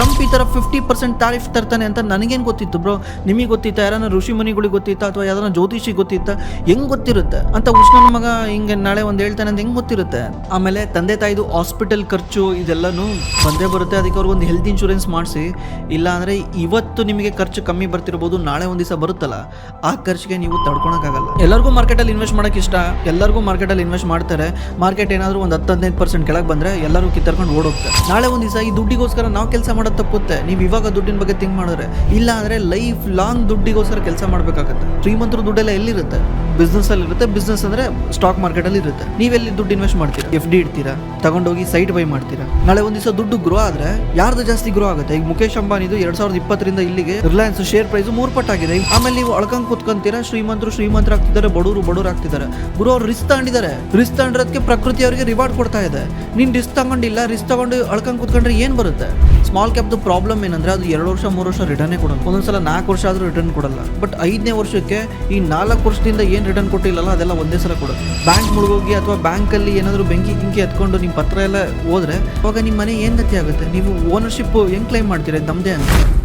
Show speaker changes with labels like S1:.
S1: Trump ಈ ಥರ fifty percent ತಾರೀಫ್ ತರ್ತಾನೆ ಅಂತ ನನಗೇನು ಗೊತ್ತಿತ್ತು ಬ್ರೋ ನಿಮಗೆ ಗೊತ್ತಿತ್ತಾ? ಯಾರನ್ನ ಋಷಿ ಮುನಿಗಳಿಗೆ ಗೊತ್ತಿತ್ತಾ? ಅಥವಾ ಯಾರನ್ನ ಜ್ಯೋತಿಷಿ ಗೊತ್ತಿತ್ತಾ? ಹೆಂಗೆ ಗೊತ್ತಿರುತ್ತೆ? ಅಂತ ಉಷ್ಣನ ಮಗ ಹಿಂಗೆ ನಾಳೆ ಒಂದು ಹೇಳ್ತಾನೆ ಅಂತ ಹೆಂಗೆ ಗೊತ್ತಿರುತ್ತೆ? ಆಮೇಲೆ ತಂದೆ ತಾಯಿದು ಹಾಸ್ಪಿಟಲ್ ಖರ್ಚು ಇದೆಲ್ಲನೂ ಬಂದೇ ಬರುತ್ತೆ. ಅದಕ್ಕೆ ಅವ್ರಿಗೆ ಒಂದು ಹೆಲ್ತ್ ಇನ್ಶೂರೆನ್ಸ್ ಮಾಡಿಸಿ. ಇಲ್ಲ ಅಂದರೆ ಇವತ್ತು ನಿಮಗೆ ಖರ್ಚು ಕಮ್ಮಿ ಬರ್ತಿರ್ಬೋದು, ನಾಳೆ ಒಂದು ದಿವಸ ಬರುತ್ತಲ್ಲ. ಆ ಖರ್ಚಿಗೆ ನೀವು ತಡ್ಕೊಳಕ್ಕಾಗಲ್ಲ. ಎಲ್ಲರಿಗೂ ಮಾರ್ಕೆಟಲ್ಲಿ ಇನ್ವೆಸ್ಟ್ ಮಾಡೋಕೆ ಇಷ್ಟ. ಎಲ್ಲರಿಗೂ ಮಾರ್ಕೆಟಲ್ಲಿ ಇನ್ವೆಸ್ಟ್ ಮಾಡ್ತಾರೆ. ಮಾರ್ಕೆಟ್ ಏನಾದರೂ ಒಂದು ಹತ್ತು ಹದಿನೈದು ಪರ್ಸೆಂಟ್ ಕೆಳಗೆ ಬಂದರೆ ಎಲ್ಲರೂ ಕಿತ್ತರ್ಕೊಂಡು ಓಡೋಗ್ತಾರೆ. ನಾಳೆ ಒಂದು ದಿವಸ ಈ ದುಡ್ಡಿಗೋಸ್ಕರ ನಾವು ಕೆಲಸ ಮಾಡೋದು ತಪ್ಪುತ್ತೆ. ನೀವು ಇವಾಗ ದುಡ್ಡಿನ ಬಗ್ಗೆ ತಿಂಕ್ ಮಾಡಿದ್ರೆ ಇಲ್ಲ ಅಂದರೆ ಲೈಫ್ ಲಾಂಗ್ ದುಡ್ಡಿಗೋಸ್ಕರ ಕೆಲಸ ಮಾಡಬೇಕಾಗತ್ತೆ. ಶ್ರೀಮಂತರು ದುಡ್ಡೆಲ್ಲ ಎಲ್ಲಿರುತ್ತೆ? ಬಿಸ್ನೆಸ್ ಅಲ್ಲಿ ಇರುತ್ತೆ. ಬಿಸ್ನೆಸ್ ಅಂದ್ರೆ ಸ್ಟಾಕ್ ಮಾರ್ಕೆಟ್ ಅಲ್ಲಿ ಇರುತ್ತೆ. ನೀವೆಲ್ಲಿ ದುಡ್ಡು ಇನ್ವೆಸ್ಟ್ ಮಾಡ್ತೀರಾ? ಎಫ್ ಡಿ ಇಡ್ತೀರಾ? ತಗೊಂಡೋಗಿ ಸೈಟ್ ಬೈ ಮಾಡ್ತೀರಾ? ನಾಳೆ ಒಂದ್ ದಿವಸ ದುಡ್ಡು ಗ್ರೋ ಆದ್ರೆ ಯಾರ್ದು ಜಾಸ್ತಿ ಗ್ರೋ ಆಗುತ್ತೆ? ಈಗ ಮುಖೇಶ್ ಅಂಬಾನಿದು ಎರಡ್ ಸಾವಿರದ ಇಪ್ಪತ್ತರಿಂದ ಇಲ್ಲಿಗೆ ರಿಲಯನ್ಸ್ ಶೇರ್ ಪ್ರೈಸ್ ಮೂರು ಪಟ್ಟಾಗಿದೆ ಆಮೇಲೆ ನೀವು ಅಳ್ಕಂ ಕುತ್ಕೊಂತೀರಾ? ಶ್ರೀಮಂತರು ಶ್ರೀಮಂತರು ಆಗ್ತಿದ್ದಾರೆ, ಬಡವರು ಬಡವರು ಆಗ್ತಿದ್ದಾರೆ. ಗುರು ಅವ್ರು ರಿಸ್ಕ್ ತಗೊಂಡಿದ್ದಾರೆ. ರಿಸ್ಕ್ ತಗೊಂಡಿರೋದಕ್ಕೆ ಪ್ರಕೃತಿ ಅವರಿಗೆ ರಿವಾರ್ಡ್ ಕೊಡ್ತಾ ಇದೆ. ನೀನ್ ರಿಸ್ಕ್ ತಗೊಂಡಿಲ್ಲ ರಿಸ್ಕ್ ತಗೊಂಡು ಅಳ್ಕಂಗ್ ಕುತ್ಕೊಂಡ್ರೆ ಏನ್ ಬರುತ್ತೆ? ಸ್ಮಾಲ್ ಕ್ಯಾಪ್ದು ಪ್ರಾಬ್ಲಮ್ ಏನಂದ್ರೆ ಅದು ಎರಡು ವರ್ಷ, ಮೂರು ವರ್ಷ ರಿಟರ್ನೇ ಕೊಡೋದು ಒಂದೊಂದ್ಸಲ ನಾಲ್ಕು ವರ್ಷ ಆದ್ರೂ ರಿಟರ್ನ್ ಕೊಡಲ್ಲ. ಬಟ್ ಐದನೇ ವರ್ಷಕ್ಕೆ ಈ ನಾಲ್ಕು ವರ್ಷದಿಂದ ಏನು ರಿಟರ್ನ್ ಕೊಟ್ಟಿಲ್ಲಲ್ಲ, ಅದೆಲ್ಲ ಒಂದೇ ಸಲ ಕೊಡೋದು ಬ್ಯಾಂಕ್ ಮುಳುಗೋಗಿ ಅಥವಾ ಬ್ಯಾಂಕಲ್ಲಿ ಏನಾದರೂ ಬೆಂಕಿ ಗಿಂಕಿ ಎತ್ಕೊಂಡು ನಿಮ್ಮ ಪತ್ರ ಎಲ್ಲ ಹೋದ್ರೆ, ಅವಾಗ ನಿಮ್ಮ ಮನೆ ಏನು ಗತಿ ಆಗುತ್ತೆ? ನೀವು ಓನರ್ಶಿಪ್ ಹೆಂಗ್ ಕ್ಲೈಮ್ ಮಾಡ್ತೀರಾ? ನಮ್ಮದೇ ಅಂತ.